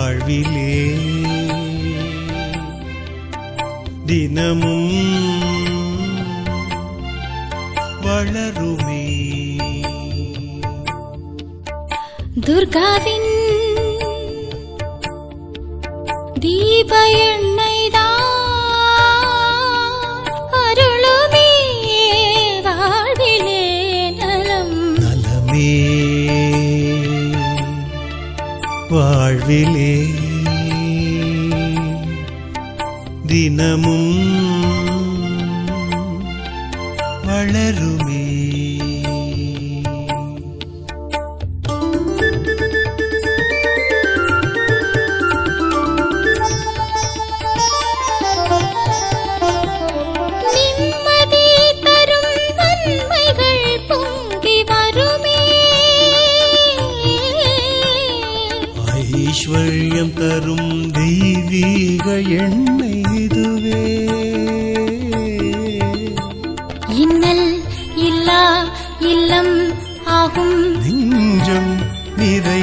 வாழ்விலே. தினமும் வளருமே. துர்காவின் தீப வாழ்விலே. தினமும் வளருமே. ஐஸ்வர்யம் தரும் தெய்வீக எண்ணெய் இதுவே. இன்னல் இல்லா இல்லம் ஆகும். நெஞ்சம் நிறை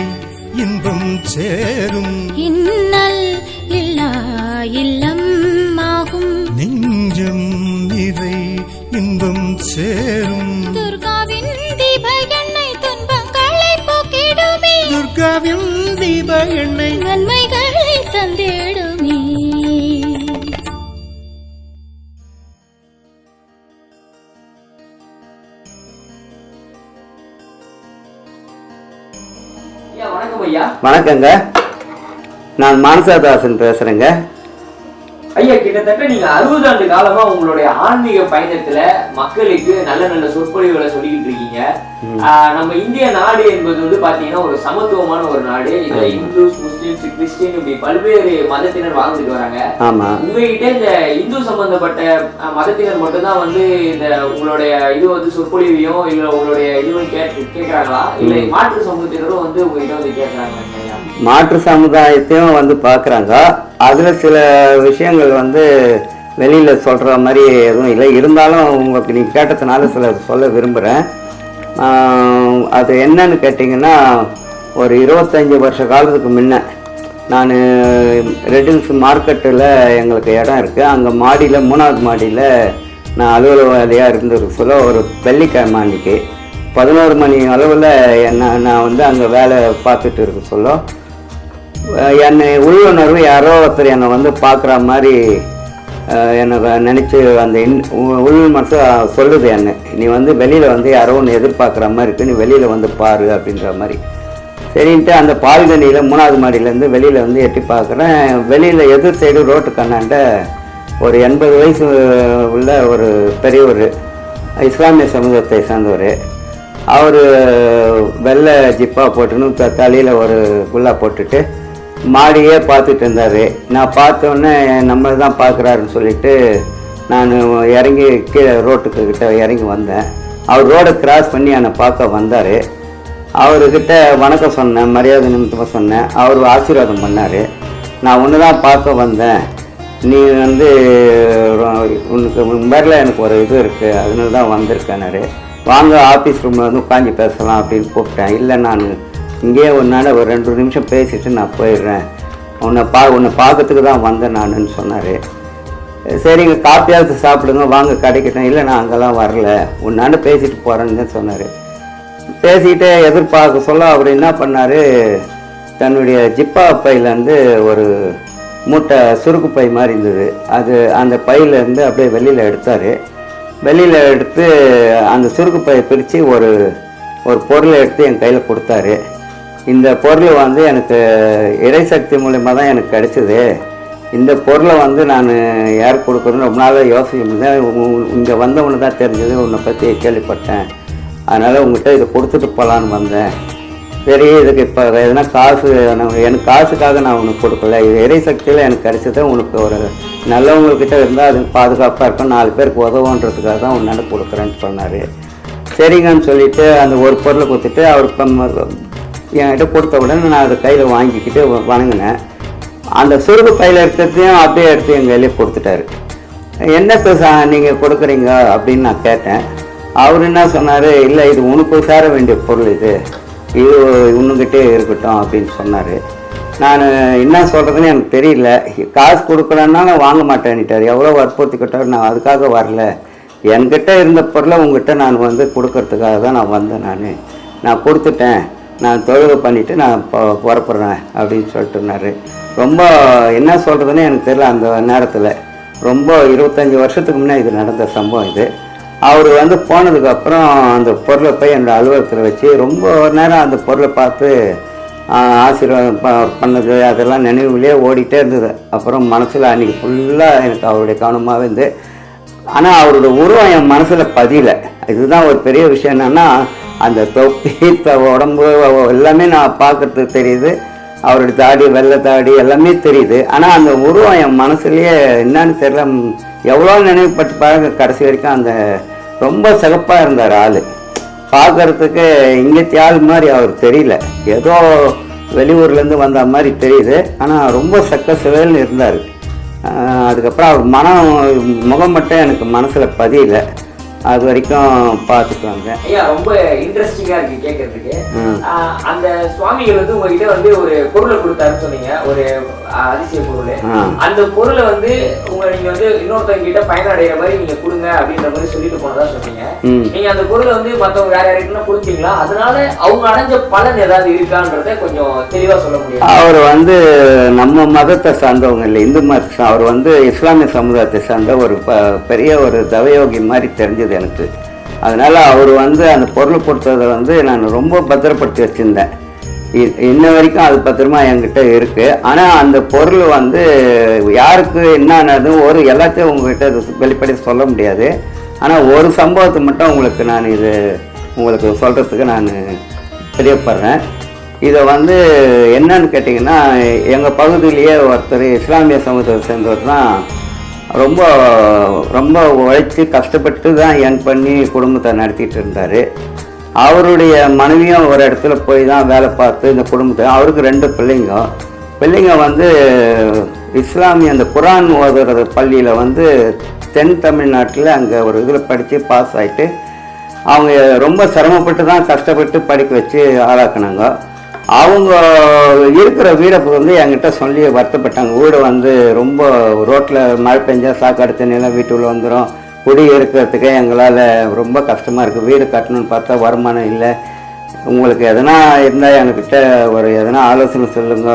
இன்பம் சேரும். இன்னல் இல்லா இல்லம் ஆகும். நெஞ்சம் நிறை இன்பம் சேரும். துர்காவின் தீப எண்ணெய் துன்பங்களை போக்கிடுமே. துர்காவின் தீப எண்ணெய் நன்மைகளை தந்திடுமே. ஐயா வணக்கம் ஐயா. வணக்கங்க. நான் மானசாதாசன் பேசுறேங்க. ஐயா கிட்டத்தட்ட நீங்க அறுபது ஆண்டு காலமா உங்களுடைய ஆன்மீக பயணத்துல மக்களுக்கு நல்ல நல்ல சொற்பொழிவுகளை சொல்லிக்கிட்டு இருக்கீங்க. நம்ம இந்திய நாடு என்பது வந்து பாத்தீங்கன்னா ஒரு சமத்துவமான ஒரு நாடு. இதுல இந்துஸ் முஸ்லிம்ஸ் கிறிஸ்டின் இப்படி பல்வேறு மதத்தினர் வாழ்ந்துட்டு வராங்க. ஆமா. உங்ககிட்ட இந்த இந்து சம்பந்தப்பட்ட மதத்தினர் மட்டும்தான் வந்து இந்த உங்களுடைய இது வந்து சொற்பொழிவையும் இல்ல உங்களுடைய இதுவும் கேட்கறாங்களா? இல்ல மாற்று சமூகத்தினரும் வந்து உங்ககிட்ட வந்து கேட்கறாங்க மாற்று சமுதாயத்தையும் வந்து பார்க்குறாங்க. அதில் சில விஷயங்கள் வந்து வெளியில் சொல்கிற மாதிரி எதுவும் இல்லை. இருந்தாலும் உங்களுக்கு நீங்கள் கேட்டதுனால சில சொல்ல விரும்புகிறேன் அது என்னன்னு கேட்டிங்கன்னா ஒரு இருபத்தஞ்சி வருஷ காலத்துக்கு முன்ன நான் ரெட்டில்ஸ் மார்க்கெட்டில் எங்களுக்கு இடம் இருக்குது அங்கே மாடியில் மூணாவது மாடியில் நான் அலுவலகவாதியாக இருந்திருக்க சொல்ல ஒரு வெள்ளிக்கிழமை அன்னைக்கு பதினோரு மணி அளவில் என்ன நான் வந்து அங்கே வேலை பார்த்துட்டு இருக்க சொல்ல என்னை உள்ளுணர்வு யாரோ ஒருத்தர் என்னை வந்து பார்க்குற மாதிரி என்னை நினச்சி அந்த இன் உள் மட்டும் சொல்லுது என்னை. நீ வந்து வெளியில் வந்து யாரோ ஒன்று எதிர்பார்க்குற மாதிரி இருக்கு நீ வெளியில் வந்து பாரு அப்படின்ற மாதிரி. சரின்ட்டு அந்த பால்கனியில் மூணாவது மாடியிலேருந்து வெளியில் வந்து எட்டி பார்க்குறேன். வெளியில் எதிர் சைடு ரோட்டு கண்ணாண்ட ஒரு எண்பது வயசு உள்ள ஒரு பெரியவர் இஸ்லாமிய சமூகத்தை சேர்ந்தவர். அவர் வெள்ளை ஜிப்பா போட்டுன்னு தலையில் ஒரு குல்லா போட்டுட்டு மாடியே பார்த்துட்டு இருந்தார். நான் பார்த்தோன்னே நம்ம தான் பார்க்குறாருன்னு சொல்லிட்டு நான் இறங்கி கீழே ரோட்டுக்கு கிட்ட இறங்கி வந்தேன். அவர் ரோடை கிராஸ் பண்ணி என்னை பார்க்க வந்தார். அவர்கிட்ட வணக்கம் சொன்னேன் மரியாதை நிமித்தமாக சொன்னேன். அவர் ஆசீர்வாதம் பண்ணார். நான் ஒன்று தான் பார்க்க வந்தேன். நீ வந்து ரொ- உனக்கு உன் எனக்கு ஒரு இது இருக்குது அதனால தான் வந்திருக்கேனாரு வாங்க ஆஃபீஸ் ரூமில் வந்து உட்காந்து பேசலாம் அப்படின்னு கூப்பிட்டேன். இல்லை நான் இங்கேயே உன்னால் ஒரு ரெண்டு நிமிஷம் பேசிட்டு நான் போயிடுறேன். உன்னை பா உன்னை பார்க்கறதுக்கு தான் வந்தேன் நானுன்னு சொன்னார். சரிங்க காப்பியாவது சாப்பிடுங்க வாங்க கிடைக்கட்டும் இல்லை நான் அங்கெல்லாம் வரல. உன்னாண்டு பேசிட்டு போகிறேன்னு தான் சொன்னார். பேசிக்கிட்டே எதிர்பார்க்க சொல்ல அவர் என்ன பண்ணார்? தன்னுடைய ஜிப்பா பையிலேருந்து ஒரு மூட்டை சுருக்கு பை மாதிரி இருந்தது. அது அந்த பையிலேருந்து அப்படியே வெளியில் எடுத்தார். வெளியில் எடுத்து அந்த சுருக்கு பையை பிரித்து ஒரு ஒரு பொருளை எடுத்து என் கையில் கொடுத்தாரு. இந்த பொருள் வந்து எனக்கு இறைசக்தி மூலயமா தான் எனக்கு கிடைச்சிது. இந்த பொருளை வந்து நான் யார் கொடுக்குறேன்னு ரொம்ப நாளாக யோசிச்சுருந்தேன் இங்கே வந்தவனு தான் தெரிஞ்சது. உன்னை பற்றி கேள்விப்பட்டேன். அதனால் உங்கள்கிட்ட இதை கொடுத்துட்டு போகலான்னு வந்தேன். சரி இதுக்கு இப்போ எதனா காசு எனக்கு காசுக்காக நான் உனக்கு கொடுக்கல. இது இறைசக்தியில் எனக்கு கிடைச்சது. உனக்கு ஒரு நல்லவங்கக்கிட்ட இருந்தால் அது பாதுகாப்பாக இருக்கும். நாலு பேருக்கு உதவுன்றதுக்காக தான் உன்னால் கொடுக்குறேன்னு சொன்னார். சரிங்கன்னு சொல்லிவிட்டு அந்த ஒரு பொருளை கொடுத்துட்டு அவர் என்கிட்ட கொடுத்த உடனே நான் அதை கையில் வாங்கிக்கிட்டு வணங்கினேன். அந்த சுருகு பையில் இருக்கிறதையும் அப்படியே எடுத்து எங்கள் கையிலே கொடுத்துட்டாரு. என்ன சார் நீங்கள் கொடுக்குறீங்க? அப்படின்னு நான் கேட்டேன். அவர் என்ன சொன்னார் இல்லை இது உனக்கு சேர வேண்டிய பொருள் இது. இது உன்னுக்கிட்டே இருக்கட்டும் அப்படின்னு சொன்னார். நான் என்ன சொல்கிறதுன்னு எனக்கு தெரியல. காசு கொடுக்கலன்னாலும் வாங்க மாட்டேன்ட்டார் எவ்வளோ வற்புறுத்திக்கிட்டார் நான் அதுக்காக வரல. என்கிட்ட இருந்த பொருளை உங்ககிட்ட நான் வந்து கொடுக்கறதுக்காக தான் நான் வந்தேன் நான். நான் கொடுத்துட்டேன். நான் தொழுகை பண்ணிவிட்டு நான் புறப்படுறேன் அப்படின்னு சொல்லிட்டுனாரு ரொம்ப என்ன சொல்கிறதுன்னு எனக்கு தெரியல அந்த நேரத்தில். ரொம்ப இருபத்தஞ்சி வருஷத்துக்கு முன்னே இது நடந்த சம்பவம் இது. அவர் வந்து போனதுக்கப்புறம் அந்த பொருளை போய் என்னோடய அலுவலகத்தில் வச்சு ரொம்ப ஒரு நேரம் அந்த பொருளை பார்த்து ஆசீர்வாதம் ப- பண்ணது அதெல்லாம் நினைவுலேயே ஓடிட்டே இருந்தது. அப்புறம் மனசில் அன்றைக்கி ஃபுல்லாக எனக்கு அவருடைய கவனமாகவே இருந்து. ஆனால் அவரோட உருவம் என் மனசில் பதியல. இதுதான் ஒரு பெரிய விஷயம் என்னென்னா அந்த தொப்பி த- உடம்பு எல்லாமே நான் பார்க்கறதுக்கு தெரியுது. அவருடைய தாடி வெள்ளை தாடி எல்லாமே தெரியுது. ஆனால் அந்த உருவம் என் மனசுலேயே என்னன்னு தெரியல. எவ்வளோ நினைவுப்பட்டு பாருங்க கடைசி வரைக்கும் அந்த ரொம்ப சிகப்பாக இருந்தார் ஆள். பார்க்கறதுக்கு இங்கே ஆள் மாதிரி அவர் தெரியல. ஏதோ வெளியூர்லேருந்து வந்த மாதிரி தெரியுது. ஆனால் ரொம்ப சக்க சிவல்னு இருந்தார் அதுக்கப்புறம் அவர் மனம் முகம் மட்டும் எனக்கு மனசில் பதியலை. அது வரைக்கும் பார்த்துட்டு வந்தேன். ஐயா ரொம்ப இன்ட்ரெஸ்டிங்கா இருக்கு கேட்கறதுக்கு அந்த சுவாமிகள் வந்து உங்ககிட்ட வந்து ஒரு பொருளை கொடுத்தாருன்னு சொன்னீங்க. ஒரு அதிசய பொருள். அந்த பொருளை வந்து உங்க நீங்க வந்து இன்னொருத்தவங்க கிட்ட பயனடைகிற மாதிரி நீங்க கொடுங்க அப்படின்ற மாதிரி சொல்லிட்டு போனதா சொன்னீங்க. நீங்க அந்த பொருளை வந்து மத்தவங்க வேற யாருக்குன்னா கொடுத்தீங்களா? அதனால அவங்க அடைஞ்ச பலன் ஏதாவது இருக்கான்றத கொஞ்சம் தெளிவா சொல்ல முடியும்? அவர் வந்து நம்ம மதத்தை சார்ந்தவங்க இல்லை இந்து மதத்தை அவர் வந்து இஸ்லாமிய சமுதாயத்தை சார்ந்த ஒரு பெரிய ஒரு தவயோகி மாதிரி தெரிஞ்சது. எனக்கு. அதனால் அவர் வந்து அந்த பொருள் கொடுத்ததை வந்து நான் ரொம்ப பத்திரப்படுத்தி வச்சுருந்தேன். இ- இன்ன வரைக்கும் அது பத்திரமா என்கிட்ட இருக்குது ஆனால் அந்த பொருள் வந்து யாருக்கு என்னன்னது ஒரு எல்லாத்தையும் உங்ககிட்ட வெளிப்படையாக சொல்ல முடியாது. ஆனால் ஒரு சம்பவத்தை மட்டும் உங்களுக்கு நான் இது உங்களுக்கு சொல்கிறதுக்கு நான் தெரியப்படுறேன். இதை வந்து என்னன்னு கேட்டிங்கன்னா எங்கள் பகுதியிலேயே ஒருத்தர் இஸ்லாமிய சமூகத்தை சேர்ந்தவர் தான் ரொம்ப ரொம்ப உழைச்சி கஷ்டப்பட்டு தான் என் பண்ணி குடும்பத்தை நடத்திட்டு இருந்தார். அவருடைய மனைவியும் ஒரு இடத்துல போய் தான் வேலை பார்த்து இந்த குடும்பத்தை அவருக்கு ரெண்டு பிள்ளைங்க. பிள்ளைங்க வந்து இஸ்லாமிய அந்த குரான் ஓதுகிற பள்ளியில் வந்து தென் தமிழ்நாட்டில் அங்கே ஒரு இதில் படித்து பாஸ் ஆகிட்டு அவங்க ரொம்ப சிரமப்பட்டு தான் கஷ்டப்பட்டு படிக்க வச்சு ஆளாக்குனாங்க. அவங்க இருக்கிற வீடை வந்து என்கிட்ட சொல்லி வருத்தப்பட்டாங்க. வீடு வந்து ரொம்ப ரோட்டில் மழை பெஞ்சால் சாக்காடு தண்ணியெல்லாம் வீட்டுக்குள்ளே வந்துடும் குடி இருக்கிறதுக்கே எங்களால் ரொம்ப கஷ்டமாக இருக்குது வீடு கட்டணும்னு பார்த்தா வருமானம் இல்லை. உங்களுக்கு எதனா இருந்தால் என்கிட்ட ஒரு எதனா ஆலோசனை சொல்லுங்க.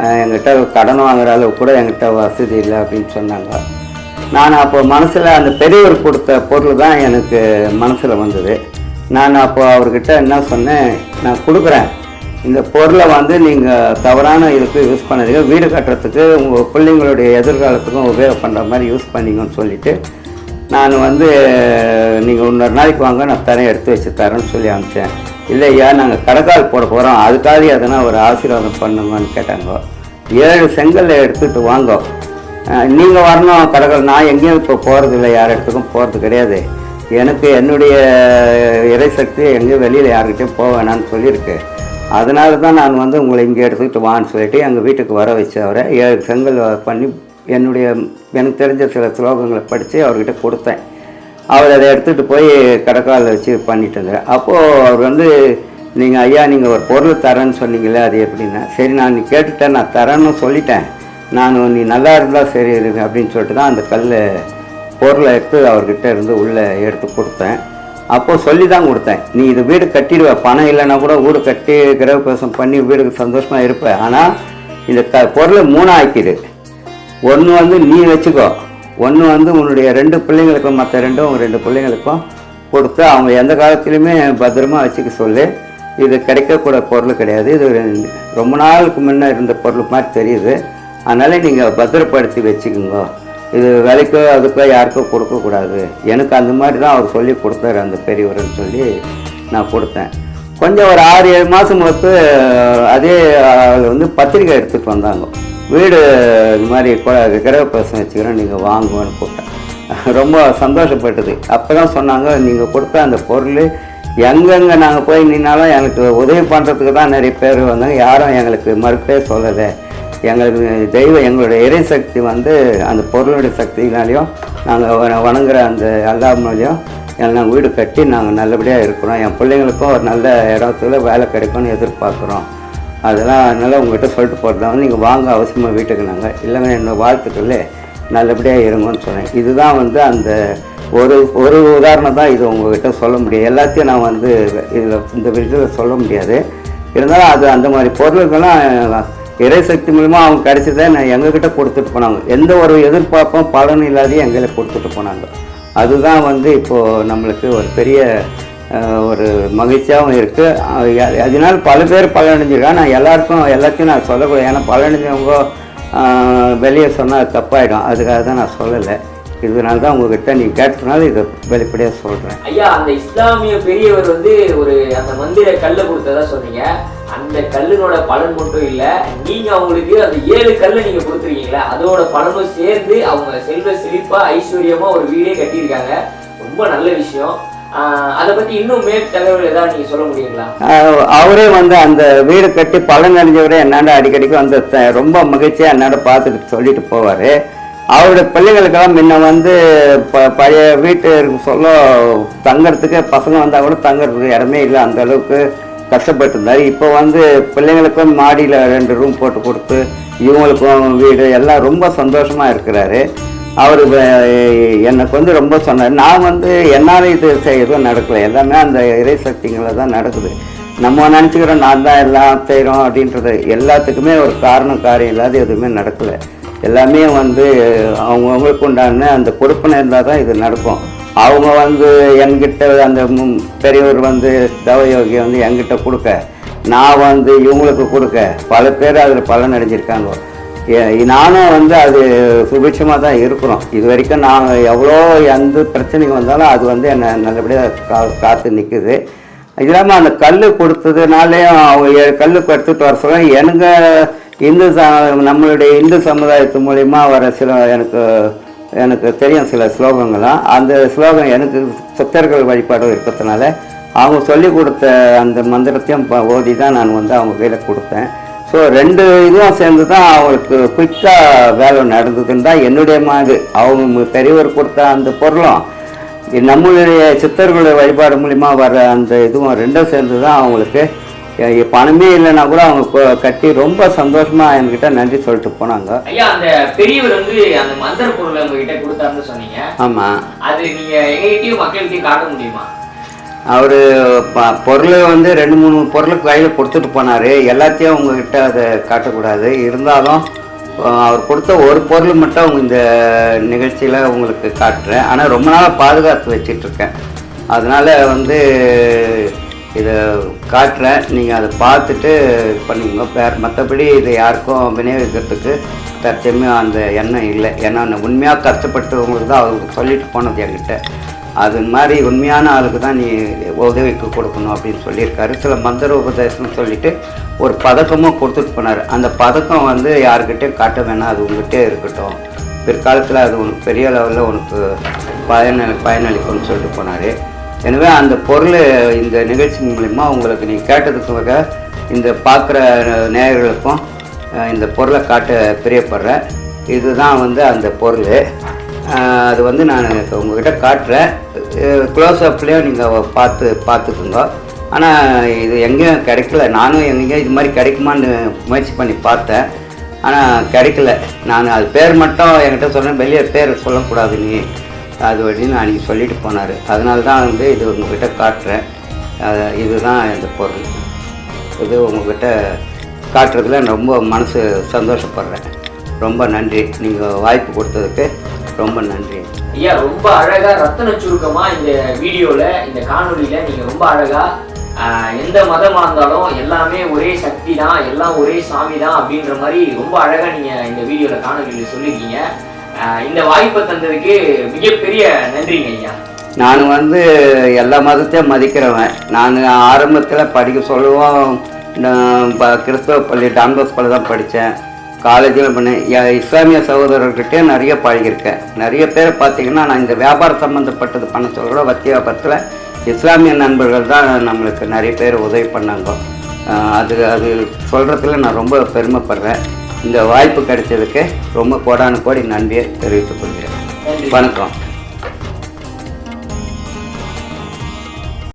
எங்கிட்ட என்கிட்ட கடன் வாங்குற அளவுக்கு கூட என்கிட்ட வசதி இல்லை அப்படின்னு சொன்னாங்க. நான் அப்போ மனசில் அந்த பெரியவர் கொடுத்த பொருள் தான் எனக்கு மனசில் வந்தது. நான் அப்போ அவர்கிட்ட என்ன சொன்னேன் நான் கொடுக்குறேன். இந்த பொருளை வந்து நீங்கள் தவறான இதுக்கு யூஸ் பண்ணாதீங்க. வீடு கட்டுறதுக்கு உங்கள் பிள்ளைங்களுடைய எதிர்காலத்துக்கும் உபயோகம் பண்ணுற மாதிரி யூஸ் பண்ணிங்கன்னு சொல்லிட்டு நான் வந்து நீங்கள் இன்னொரு நாளைக்கு வாங்க நான் தரேன் எடுத்து வச்சு தரேன்னு சொல்லி அனுப்பிச்சேன். இல்லையா நாங்கள் கடைக்கால் போட போகிறோம் அதுக்காக எதனா ஒரு ஆசீர்வாதம் பண்ணுங்கன்னு கேட்டாங்க. ஏழு செங்கல்லை எடுத்துகிட்டு வாங்க. நீங்கள் வரணும் கடைக்கால். நான் எங்கேயும் இப்போ போகிறது இல்லை. யார் இடத்துக்கும் போகிறது கிடையாது. எனக்கு என்னுடைய இறைசக்தி எங்கேயும் வெளியில் யார்கிட்டையும் போக வேணாம்னு சொல்லியிருக்கு. அதனால தான் நான் வந்து உங்களை இங்கே எடுத்துக்கிட்டு வான்னு சொல்லிட்டு எங்கள் வீட்டுக்கு வர வச்சு அவரை ஏழு செங்கல் பண்ணி என்னுடைய எனக்கு தெரிஞ்ச சில ஸ்லோகங்களை படித்து அவர்கிட்ட கொடுத்தேன். அவர் அதை எடுத்துகிட்டு போய் கடைக்காலில் வச்சு பண்ணிட்டு இருந்தார் அப்போது அவர் வந்து நீங்கள் ஐயா நீங்கள் ஒரு பொருள் தரேன்னு சொன்னீங்களே அது எப்படின்னா? சரி நான் நீ கேட்டுட்டேன் நான் தரேன்னு சொல்லிட்டேன். நான் நீ நல்லா இருந்தால் சரி இருக்கு அப்படின்னு சொல்லிட்டு தான் அந்த கல் பொருளை எடுத்து அவர்கிட்ட இருந்து உள்ளே எடுத்து கொடுத்தேன். அப்போது சொல்லி தான் கொடுத்தேன். நீ இது வீடு கட்டிடுவ பணம் இல்லைன்னா கூட வீடு கட்டி கிரகப்பிரவேசம் பண்ணி வீடுக்கு சந்தோஷமாக இருப்ப. ஆனால் இந்த க பொருளை மூணாக ஆக்கிடு ஒன்று வந்து நீ வச்சுக்கோ. ஒன்று வந்து உன்னுடைய ரெண்டு பிள்ளைங்களுக்கும் மற்ற ரெண்டும் ரெண்டு பிள்ளைங்களுக்கும் கொடுத்து அவங்க எந்த காலத்துலேயுமே பத்திரமா வச்சுக்க சொல்லு. இது கிடைக்கக்கூட பொருள் கிடையாது. இது ரொம்ப நாளுக்கு முன்னே இருந்த பொருள் மாதிரி தெரியுது. அதனால் நீங்கள் பத்திரப்படுத்தி வச்சுக்கோங்க. இது விலைக்கோ அதுக்கோ யாருக்கோ கொடுக்கக்கூடாது எனக்கு அந்த மாதிரி தான் அவர் சொல்லி கொடுத்தாரு அந்த பெரியவர்னு சொல்லி நான் கொடுத்தேன். கொஞ்சம் ஒரு ஆறு ஏழு மாதம் பொறுத்து அதே ஆள் வந்து பத்திரிக்கை எடுத்துகிட்டு வந்தாங்க. வீடு இது மாதிரி கிரக கிரகப்பிரவேசம் வச்சுக்கிறோம் நீங்கள் வாங்குவோம்னு கூப்பிட்டேன். ரொம்ப சந்தோஷப்பட்டது. அப்போ தான் சொன்னாங்க நீங்கள் கொடுத்த அந்த பொருள் எங்கெங்கே நாங்கள் போய் நின்னாலும் எனக்கு உதவி பண்ணுறதுக்கு தான் நிறைய பேர் வந்தாங்க. யாரும் எங்களுக்கு மறுப்பே சொல்லலை. எங்களுக்கு தெய்வம் எங்களுடைய இறை சக்தி வந்து அந்த பொருளுடைய சக்தினாலையும் நாங்கள் வணங்குற அந்த அல்லா மூலியம் நாங்கள் வீடு கட்டி நாங்கள் நல்லபடியாக இருக்கிறோம். என் பிள்ளைங்களுக்கும் ஒரு நல்ல இடத்துல வேலை கிடைக்கும்னு எதிர்பார்க்குறோம். அதெல்லாம் அதனால் உங்கள்கிட்ட சொல்லிட்டு போகிறதா வந்து நீங்கள் வாங்க அவசியமாக வீட்டுக்கு நாங்கள் இல்லைங்க என்னோட வாழ்த்துக்களே நல்லபடியாக இருங்கன்னு சொன்னேன். இதுதான் வந்து அந்த ஒரு ஒரு உதாரணம் தான் இது உங்கள்கிட்ட சொல்ல முடியும். எல்லாத்தையும் நான் வந்து இதில் இந்த விஷயத்தில் சொல்ல முடியாது. இருந்தாலும் அது அந்த மாதிரி பொருளுக்கெல்லாம் இறைசக்தி மூலமாக அவங்க கிடைச்சதை நான் எங்ககிட்ட கொடுத்துட்டு போனாங்க. எந்த ஒரு எதிர்பார்ப்பும் பலன் இல்லாதையும் எங்களை கொடுத்துட்டு போனாங்க. அதுதான் வந்து இப்போது நம்மளுக்கு ஒரு பெரிய ஒரு மகிழ்ச்சியாகவும் இருக்குது அதனால் பல பேர் பலனடைஞ்சிருக்காங்க. நான் எல்லாருக்கும் எல்லாத்தையும் நான் சொல்லக்கூடாது. ஏன்னா பலனடைஞ்சவங்க வெளியே சொன்னால் தப்பாயிடும். அதுக்காக தான் நான் சொல்லலை. இதனால தான் உங்ககிட்ட நீ கேட்டதுனால இதை வெளிப்படையாக சொல்கிறேன் ஐயா அந்த இஸ்லாமிய பெரியவர் வந்து ஒரு அந்த மந்திர கல்லை கொடுத்ததா சொன்னீங்க. அந்த கல்லினோட பலன் மட்டும் இல்ல நீங்க அவங்களுக்கு அந்த ஏழு கல்லை நீங்க கொடுத்துருக்கீங்களா அதோட பலனும் சேர்ந்து அவங்க செல்வ செழிப்பா ஐஸ்வர்யமா ஒரு வீடே கட்டியிருக்காங்க. ரொம்ப நல்ல விஷயம். அதை பத்தி இன்னும் மேல் தகவல் ஏதாவது நீங்க சொல்ல முடியுங்களா? அவரே வந்து அந்த வீடு கட்டி பலன் அடைஞ்சவரே என்னாண்ட அடிக்கடிக்கு வந்து ரொம்ப மகிழ்ச்சியாக என்னாண்ட பார்த்துட்டு சொல்லிட்டு போவார். அவருடைய பிள்ளைகளுக்கெல்லாம் முன்ன வந்து ப பழைய வீட்டு சொல்ல தங்கறதுக்கு பசங்க வந்தால் கூட தங்கறதுக்கு இடமே இல்லை அந்த அளவுக்கு. கஷ்டப்பட்டு இருந்தார் இப்போ வந்து பிள்ளைங்களுக்கும் மாடியில் ரெண்டு ரூம் போட்டு கொடுத்து இவங்களுக்கும் வீடு எல்லாம் ரொம்ப சந்தோஷமாக இருக்கிறாரு. அவர் எனக்கு வந்து ரொம்ப சொன்னார். நான் வந்து என்னால் இது செய்யறதும் எதுவும் நடக்கலை. எல்லாமே அந்த இறை சக்திங்களை தான் நடக்குது. நம்ம நினச்சிக்கிறோம் நான் தான் எல்லாம் செய்கிறோம் அப்படின்றது எல்லாத்துக்குமே ஒரு காரணம் காரியம் இல்லாத எதுவுமே நடக்கலை. எல்லாமே வந்து அவங்கவுங்களுக்கு உண்டான அந்த பொறுப்புன்னு இருந்தால் தான் இது நடக்கும். அவங்க வந்து என்கிட்ட அந்த பெரியவர் வந்து தவயோகி வந்து என்கிட்ட கொடுக்க. நான் வந்து இவங்களுக்கு கொடுக்க. பல பேர் அதில் பலன் அடைஞ்சிருக்காங்க. ஏ- நானும் வந்து அது சுபிட்சமாக தான் இருக்கிறோம். இது வரைக்கும் நான் எவ்வளோ எந்த பிரச்சனைக்கு வந்தாலும் அது வந்து என்னை நல்லபடியாக கா காத்து நிற்குது இது இல்லாமல் அந்த கல் கொடுத்ததுனாலேயும் அவங்க கல் எடுத்துகிட்டு வர சொல்ல எனக்கு இந்து ச நம்மளுடைய இந்து சமுதாயத்து மூலிமா வர சில எனக்கு எனக்கு தெரியும் சில ஸ்லோகங்கள்லாம். அந்த ஸ்லோகம் எனக்கு சித்தர்கள் வழிபாடு இருக்கிறதுனால அவங்க சொல்லி கொடுத்த அந்த மந்திரத்தையும் ஓடி ஓதி தான் நான் வந்து அவங்க கையில் கொடுத்தேன். ஸோ ரெண்டு இதுவும் சேர்ந்து தான் அவங்களுக்கு குயிக்காக வேலை நடந்ததுன்னு தான் என்னுடைய மாதிரி அவங்க பெரியவர் கொடுத்த அந்த பொருளும் நம்மளுடைய சித்தர்களுடைய வழிபாடு மூலிமா வர அந்த இதுவும் ரெண்டும் சேர்ந்து தான் அவங்களுக்கு பணமே இல்லைன்னா கூட அவங்க கட்டி ரொம்ப சந்தோஷமாக என்கிட்ட நன்றி சொல்லிட்டு போனாங்க. ஐயா அந்த பெரியவர் வந்து அந்த மந்திர பொருளை உங்ககிட்ட கொடுத்தாருன்னு சொன்னீங்க. ஆமாம் அது நீங்க எங்ககிட்டயும் மக்கள்கிட்டயும் காட்ட முடியுமா? அவர் பொருள் வந்து ரெண்டு மூணு பொருளுக்கு கையில் கொடுத்துட்டு போனார். எல்லாத்தையும் உங்ககிட்ட அதை காட்டக்கூடாது. இருந்தாலும் அவர் கொடுத்த ஒரு பொருள் மட்டும் அவங்க இந்த நிகழ்ச்சியில் உங்களுக்கு காட்டுறேன். ஆனால் ரொம்ப நாளாக பாதுகாத்து வச்சிட்ருக்கேன் அதனால் வந்து இதை காட்டுறேன். நீங்கள் அதை பார்த்துட்டு பண்ணிக்கோங்க வேறு மற்றபடி இதை யாருக்கும் விநியோகிக்கிறதுக்கு தற்சமயம் அந்த எண்ணம் இல்லை. ஏன்னா உண்மையாக கஷ்டப்பட்டவங்களுக்கு தான் அவங்க சொல்லிட்டு போனது என்கிட்ட. அது மாதிரி உண்மையான ஆளுக்கு தான் நீ உதவிக்கு கொடுக்கணும் அப்படின்னு சொல்லியிருக்காரு. சில மந்திர உபதேசம்னு சொல்லிட்டு ஒரு பதக்கமும் கொடுத்துட்டு போனார். அந்த பதக்கம் வந்து யாருக்கிட்டையும் காட்ட வேணாம். அது உங்ககிட்டே இருக்கட்டும். பிற்காலத்தில் அது உனக்கு பெரிய லெவலில் உனக்கு பயனளி பயனளிக்கும்னு சொல்லிட்டு போனார். எனவே அந்த பொருள் இந்த நிகழ்ச்சி மூலிமா உங்களுக்கு நீ கேட்டதுக்காக இந்த பார்க்குற நேயர்களுக்கும் இந்த பொருளை காட்ட பிரியப்படுறேன் இதுதான் வந்து அந்த பொருள். அது வந்து நான் இப்போ உங்ககிட்ட காட்டுறேன். க்ளோஸ் அப்லேயும் நீங்கள் பார்த்து பார்த்துக்குங்க. ஆனால் இது எங்கேயும் கிடைக்கல. நானும் எங்கேயும் இது மாதிரி கிடைக்குமான்னு முயற்சி பண்ணி பார்த்தேன். ஆனால் கிடைக்கல. நான் அது பேர் மட்டும் என்கிட்ட சொன்னேன் வெளியே பேர் சொல்லக்கூடாது நீ. அது அப்படின்னு அன்றைக்கி சொல்லிட்டு போனார். அதனால தான் வந்து இது உங்ககிட்ட காட்டுறேன். இதுதான் இந்த பொருள். இது உங்ககிட்ட காட்டுறதுல ரொம்ப மனசு சந்தோஷப்படுறேன். ரொம்ப நன்றி. நீங்கள் வாய்ப்பு கொடுத்ததுக்கு ரொம்ப நன்றி. ஐயா ரொம்ப அழகாக ரத்தன சுருக்கமாக இந்த வீடியோவில் இந்த காணொலியில் நீங்கள் ரொம்ப அழகாக எந்த மதமாக இருந்தாலும் எல்லாமே ஒரே சக்தி தான் எல்லாம் ஒரே சாமி தான் அப்படின்ற மாதிரி ரொம்ப அழகாக நீங்கள் இந்த வீடியோவில் காணொலியில் சொல்லியிருக்கீங்க இந்த வாய்ப்பை தந்ததுக்கு மிகப்பெரிய நன்றிங்க ஐயா. நான் வந்து எல்லா மதத்தையும் மதிக்கிறவன். நான் ஆரம்பத்தில் படிக்க சொல்லுவோம் நான் கிறிஸ்தவ பள்ளி டான்பஸ் பள்ளி தான் படித்தேன் காலேஜில் பண்ணேன் இஸ்லாமிய சகோதரர்கிட்டே நிறைய பழகியிருக்கேன். நிறைய பேர் பார்த்திங்கன்னா நான் இந்த வியாபாரம் சம்மந்தப்பட்டது பண்ண சொல்கிற வத்தி வியாபாரத்தில் இஸ்லாமிய நண்பர்கள் தான் நம்மளுக்கு நிறைய பேர் உதவி பண்ணாங்க. அது அது சொல்கிறதுல நான் ரொம்ப பெருமைப்படுறேன். இந்த வாய்ப்பு கிடைச்சதுக்கு ரொம்ப கோடானு கோடி நன்றியை தெரிவித்துக் கொள்கிறேன். வணக்கம்.